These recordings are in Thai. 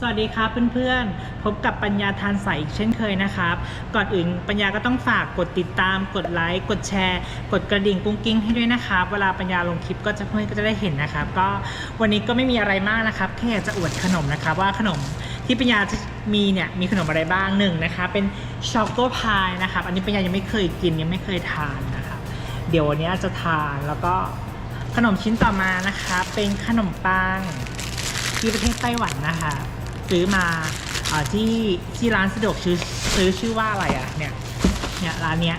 สวัสดีครับเพื่อนๆ พบกับปัญญาทานใสอีกเช่นเคยนะครับ ก่อนอื่นปัญญาก็ต้องฝากกดติดตาม กดไลค์กดแชร์ กดกระดิ่งกุ้งกิ้งให้ด้วยนะครับ เวลาปัญญาลงคลิปก็จะเพื่อนก็จะได้เห็นนะครับ ก็วันนี้ก็ไม่มีอะไรมากนะครับ แค่อยากจะอวดขนมนะครับ ว่าขนมที่ปัญญาจะมีเนี่ยมีขนมอะไรบ้างหนึ่งนะคะเป็นช็อกโกพายนะครับ อันนี้ปัญญายังไม่เคยกินยังไม่เคยทานนะครับ เดี๋ยววันนี้จะทานแล้วก็ขนมชิ้นต่อมานะคะ เป็นขนมปังที่ประเทศไต้หวันนะคะ ซื้อมาอที่ที่ร้านสะดวกซื้อซื้อชื่อว่าอะไรอะเนี่ยเนี่ยร้านเนี้ย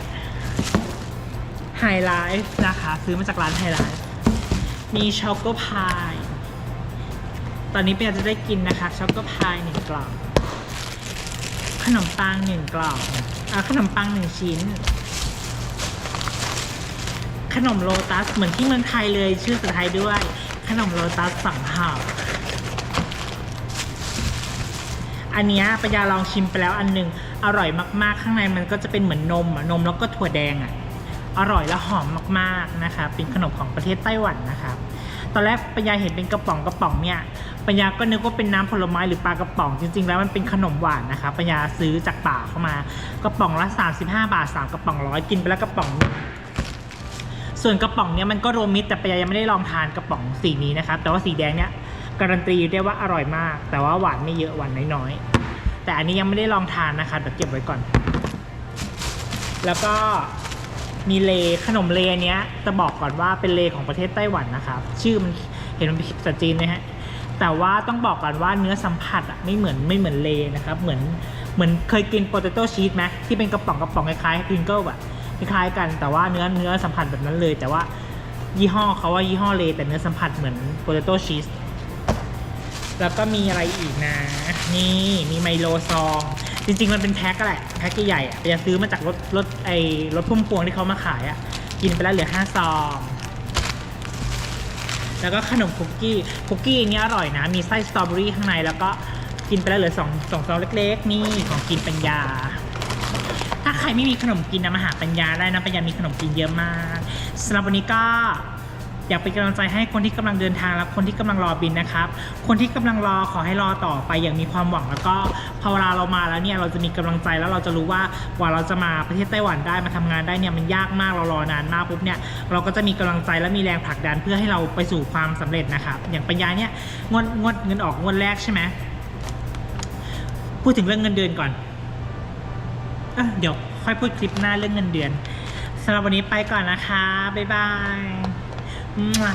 ไฮไลท์นะคะ ซื้อมาจากร้านไฮไลท์มีช็อกโกพาย ตอนนี้เป็นจะได้กินนะคะช็อกโกพายหนึ่งกล่องขนมปังหนึ่งกล่องอ่าขนมปังหนึ่งชิ้น ขนมโลตัสเหมือนที่เมืองไทยเลยชื่อสุดท้ายด้วย ขนมโลตัสสองห่อ อันนี้ปัญญาลองชิมไปแล้วอันหนึ่งอร่อยมากๆ ข้างในมันก็จะเป็นเหมือนนมอะนมแล้วก็ถั่วแดงอะอร่อยและหอมมากๆนะคะเป็นขนมของประเทศไต้หวันนะครับตอนแรกปัญญาเห็นเป็นกระป๋องกระป๋องเนี่ยปัญญาก็นึกว่าเป็นน้ำผลไม้หรือปลากระป๋องจริง ๆ แล้วมันเป็นขนมหวานนะคะปัญญาซื้อจากป่าเข้ามากระป๋องละ 35 บาท 3 กระป๋องร้อยกินไปแล้วกระป๋องส่วนกระป๋องเนี้ยมันก็รวมมิตรแต่ปัญญายังไม่ได้ลองทานกระป๋องสีนี้นะครับแต่ว่าสีแดงเนี้ย การันตีได้ว่าอร่อยมาก แต่ว่าหวานไม่เยอะหวานน้อยๆ แต่อันนี้ยังไม่ได้ลองทานนะคะเดี๋ยวเก็บไว้ก่อน แล้วก็มีเลขนมเลอเนี้ยจะบอกก่อนว่าเป็นเลของประเทศไต้หวันนะครับชื่อมันเห็นมันเป็นภาษาจีนนะฮะแต่ว่าต้องบอกก่อนว่าเนื้อสัมผัสอะไม่เหมือนไม่เหมือนเลนะครับ เหมือนเหมือนเคยกินโปเตโต้ชีสไหมที่เป็นกระป๋องกระป๋องคล้ายๆพิงเกิลอะคล้ายๆกันแต่ว่าเนื้อเนื้อสัมผัสแบบนั้นเลย แต่ว่ายี่ห้อเขาว่ายี่ห้อเลแต่เนื้อสัมผัสเหมือนโปเตโต้ชีส แล้วก็มีอะไรอีกนะ นี่มีไมโลซอง จริง ๆ มันเป็นแพ็คก็แหละแพ็คใหญ่ๆอะจะซื้อมาจากรถรถไอ้รถพุ่มพวงที่เขามาขายอะ กินไปแล้วเหลือห้าซอง แล้วก็ขนมคุกกี้คุกกี้อันนี้อร่อยนะ มีไส้สตรอเบอรี่ข้างในแล้วก็กินไปแล้วเหลือสองสองซองเล็กๆ นี่ของกินปัญญา ถ้าใครไม่มีขนมกินนะมาหาปัญญาได้นะปัญญามีขนมกินเยอะมากสำหรับวันนี้ก็ อยากเป็นกำลังใจให้คนที่กำลังเดินทางและคนที่กำลังรอบินนะครับ คนที่กำลังรอขอให้รอต่อไปอย่างมีความหวังแล้วก็พอเวลาเรามาแล้วเนี่ยเราจะมีกำลังใจแล้วเราจะรู้ว่ากว่าเราจะมาประเทศไต้หวันได้มาทำงานได้เนี่ยมันยากมากเรารอนานมากปุ๊บเนี่ยเราก็จะมีกำลังใจและมีแรงผลักดันเพื่อให้เราไปสู่ความสำเร็จนะครับ อย่างปัญญาเนี่ยงวดงวดเงินออกงวดแรกใช่ไหมพูดถึงเรื่องเงินเดือนก่อนเอ้อเดี๋ยวค่อยพูดคลิปหน้าเรื่องเงินเดือนสำหรับวันนี้ไปก่อนนะคะ บ๊ายบาย มั่ว